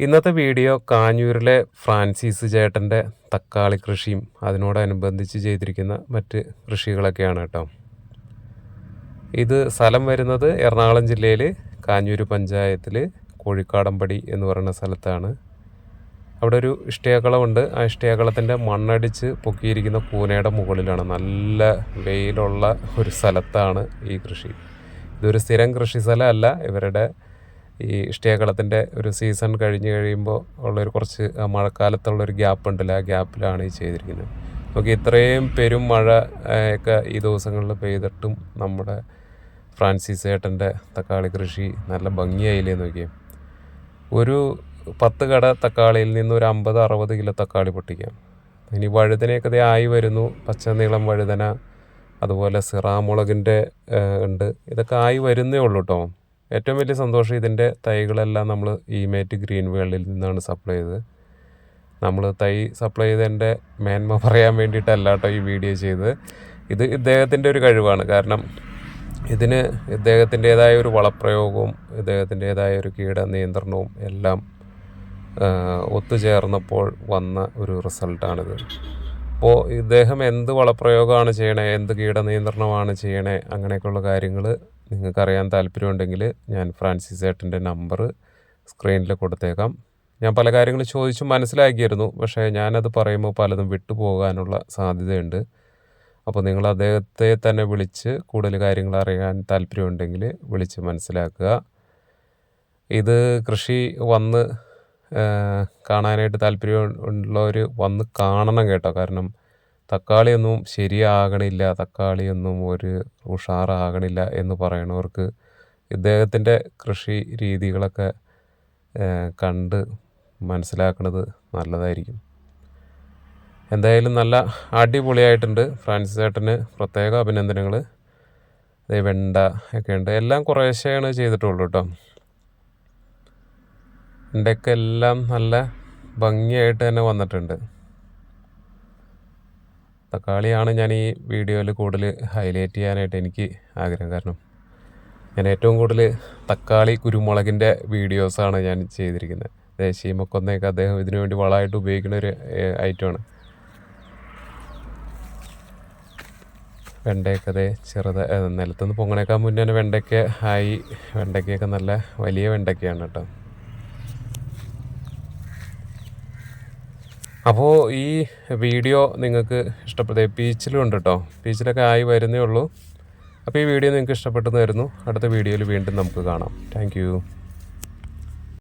ഇന്നത്തെ video കാഞ്ഞൂരിലെ Francis ചേട്ടന്റെ തക്കാളി കൃഷിയും അതിനോടനുബന്ധിച്ച് ചെയ്തിരിക്കുന്ന മറ്റ് കൃഷികളൊക്കെയാണ് കേട്ടോ. ഇത് സ്ഥലം വരുന്നത് എറണാകുളം ജില്ലയിൽ കാഞ്ഞൂർ പഞ്ചായത്തിൽ കോഴിക്കാടമ്പടി എന്ന് പറയുന്ന സ്ഥലത്താണ്. അവിടെ ഒരു ഇഷ്ടയകളമുണ്ട് ആ ഇഷ്ടയകളത്തിന്റെ മണ്ണടിച്ച് പൊക്കിയിരിക്കുന്ന കൂനയുടെ മുകളിലാണ്. നല്ല വെയിലുള്ള ഒരു സ്ഥലത്താണ് ഈ കൃഷി. ഇതൊരു സ്ഥിരം കൃഷി സ്ഥലമല്ല ഇവരുടെ ഈ ഇഷ്ടിയാക്കളത്തിന്റെ ഒരു സീസൺ കഴിഞ്ഞ് കഴിയുമ്പോൾ ഉള്ളൊരു കുറച്ച് മഴക്കാലത്തുള്ളൊരു ഗ്യാപ്പ് ഉണ്ടല്ലോ ആ ഗ്യാപ്പിലാണ് ഈ ചെയ്തിരിക്കുന്നത്. നമുക്ക് ഇത്രയും പെരും മഴ ഒക്കെ ഈ ദിവസങ്ങളിൽ പെയ്തിട്ടും നമ്മുടെ ഫ്രാൻസിസ് ഏട്ടന്റെ തക്കാളി കൃഷി നല്ല ഭംഗിയായില്ലേ നോക്കിയാൽ ഒരു പത്ത് കട തക്കാളിയിൽ നിന്ന് ഒരു അമ്പത് അറുപത് കിലോ തക്കാളി പൊട്ടിക്കാം. ഇനി വഴുതനയൊക്കെ ആയി വരുന്നു പച്ച നീളം വഴുതന അതുപോലെ സിറാമുളകിന്റെ ഉണ്ട്. ഇതൊക്കെ ആയി വരുന്നേ ഉള്ളൂ കേട്ടോ ഏറ്റവും വലിയ സന്തോഷം ഇതിന്റെ തൈകളെല്ലാം നമ്മൾ ഈ മേറ്റ് ഗ്രീൻ വേൾഡിൽ നിന്നാണ് സപ്ലൈ ചെയ്തത്. നമ്മൾ തൈ സപ്ലൈ ചെയ്തതിന്റെ മേന്മ പറയാൻ വേണ്ടിയിട്ടല്ല കേട്ടോ ഈ വീഡിയോ ചെയ്തത്. ഇത് ഇദ്ദേഹത്തിന്റെ ഒരു കഴിവാണ്. കാരണം ഇതിന് ഇദ്ദേഹത്തിന്റേതായ ഒരു വളപ്രയോഗവും ഇദ്ദേഹത്തിന്റേതായ ഒരു കീട നിയന്ത്രണവും എല്ലാം ഒത്തുചേർന്നപ്പോൾ വന്ന ഒരു റിസൾട്ടാണിത്. അപ്പോൾ ഇദ്ദേഹം എന്ത് വളപ്രയോഗമാണ് ചെയ്യണേ എന്ത് കീട നിയന്ത്രണമാണ് ചെയ്യണേ അങ്ങനെയൊക്കെയുള്ള കാര്യങ്ങൾ നിങ്ങൾക്കറിയാൻ താല്പര്യമുണ്ടെങ്കിൽ ഞാൻ ഫ്രാൻസിസ് ഏട്ടന്റെ നമ്പർ സ്ക്രീനിൽ കൊടുത്തേക്കാം. ഞാൻ പല കാര്യങ്ങൾ ചോദിച്ചു മനസ്സിലാക്കിയിരുന്നു. പക്ഷേ ഞാനത് പറയുമ്പോൾ പലതും വിട്ടുപോകാനുള്ള സാധ്യതയുണ്ട്. അപ്പോൾ നിങ്ങൾ അദ്ദേഹത്തെ തന്നെ വിളിച്ച് കൂടുതൽ കാര്യങ്ങൾ അറിയാൻ താല്പര്യമുണ്ടെങ്കിൽ വിളിച്ച് മനസ്സിലാക്കുക. ഇത് കൃഷി വന്ന് കാണാനായിട്ട് താല്പര്യം ഉള്ളവർ വന്ന് കാണണം കേട്ടോ. കാരണം തക്കാളിയൊന്നും ശരിയാകണില്ല തക്കാളിയൊന്നും ഒരു ഉഷാറാകണില്ല എന്ന് പറയണവർക്ക് ഇദ്ദേഹത്തിന്റെ കൃഷി രീതികളൊക്കെ കണ്ട് മനസ്സിലാക്കുന്നത് നല്ലതായിരിക്കും. എന്തായാലും നല്ല അടിപൊളിയായിട്ടുണ്ട്. ഫ്രാൻസിസ് ചേട്ടന് പ്രത്യേക അഭിനന്ദനങ്ങൾ. വെണ്ട ഒക്കെ ഉണ്ട്. എല്ലാം കുറേശ്ശെയാണ് ചെയ്തിട്ടുള്ളൂ കേട്ടോ. എന്റെയൊക്കെ എല്ലാം നല്ല ഭംഗിയായിട്ട് തന്നെ വന്നിട്ടുണ്ട്. തക്കാളിയാണ് ഞാൻ ഈ വീഡിയോയിൽ കൂടുതൽ ഹൈലൈറ്റ് ചെയ്യാനായിട്ട് എനിക്ക് ആഗ്രഹം. കാരണം ഞാൻ ഏറ്റവും കൂടുതൽ തക്കാളി കുരുമുളകിന്റെ വീഡിയോസാണ് ഞാൻ ചെയ്തിരിക്കുന്നത്. ദേശീയമൊക്കൊന്നേക്ക് അദ്ദേഹം ഇതിനു വേണ്ടി വളമായിട്ട് ഉപയോഗിക്കുന്ന ഒരു ഐറ്റമാണ് വെണ്ടയൊക്കെ അതേ ചെറുത് നിലത്തുനിന്ന് പൊങ്ങണേക്കാൻ മുന്നേ വെണ്ടയ്ക്ക ആയി. വെണ്ടയ്ക്കയൊക്കെ നല്ല വലിയ വെണ്ടയ്ക്കയാണ് കേട്ടോ. അപ്പോൾ ഈ വീഡിയോ നിങ്ങൾക്ക് ഇഷ്ടപ്പെട്ട പീച്ചിലും ഉണ്ട് കേട്ടോ പീച്ചിലൊക്കെ ആയി വരുന്നേ ഉള്ളൂ. അപ്പോൾ ഈ വീഡിയോ നിങ്ങൾക്ക് ഇഷ്ടപ്പെട്ടെന്ന് വരുന്നു അടുത്ത വീഡിയോയിൽ വീണ്ടും നമുക്ക് കാണാം. താങ്ക്